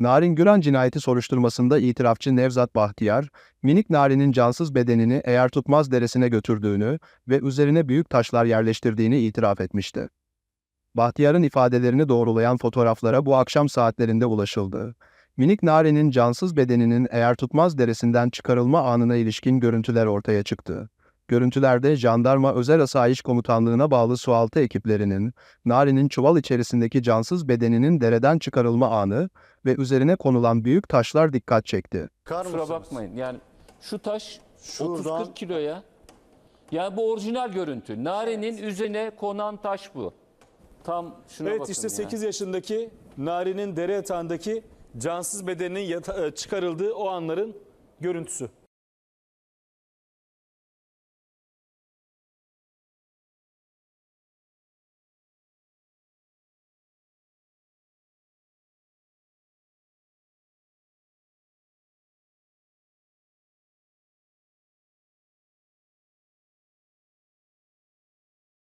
Narin Güran cinayeti soruşturmasında itirafçı Nevzat Bahtiyar, minik Narin'in cansız bedenini eğer tutmaz deresine götürdüğünü ve üzerine büyük taşlar yerleştirdiğini itiraf etmişti. Bahtiyar'ın ifadelerini doğrulayan fotoğraflara bu akşam saatlerinde ulaşıldı. Minik Narin'in cansız bedeninin eğer tutmaz deresinden çıkarılma anına ilişkin görüntüler ortaya çıktı. Görüntülerde Jandarma Özel Asayiş Komutanlığı'na bağlı sualtı ekiplerinin Narin'in çuval içerisindeki cansız bedeninin dereden çıkarılma anı ve üzerine konulan büyük taşlar dikkat çekti. Kusura bakmayın. Yani şu taş Şuradan- 30-40 kiloya. Yani bu orijinal görüntü. Narenin üzerine konan taş bu. Tam şuna Evet bakın işte ya. 8 yaşındaki Nari'nin dere yatağındaki cansız bedeninin yata- e, çıkarıldığı o anların görüntüsü.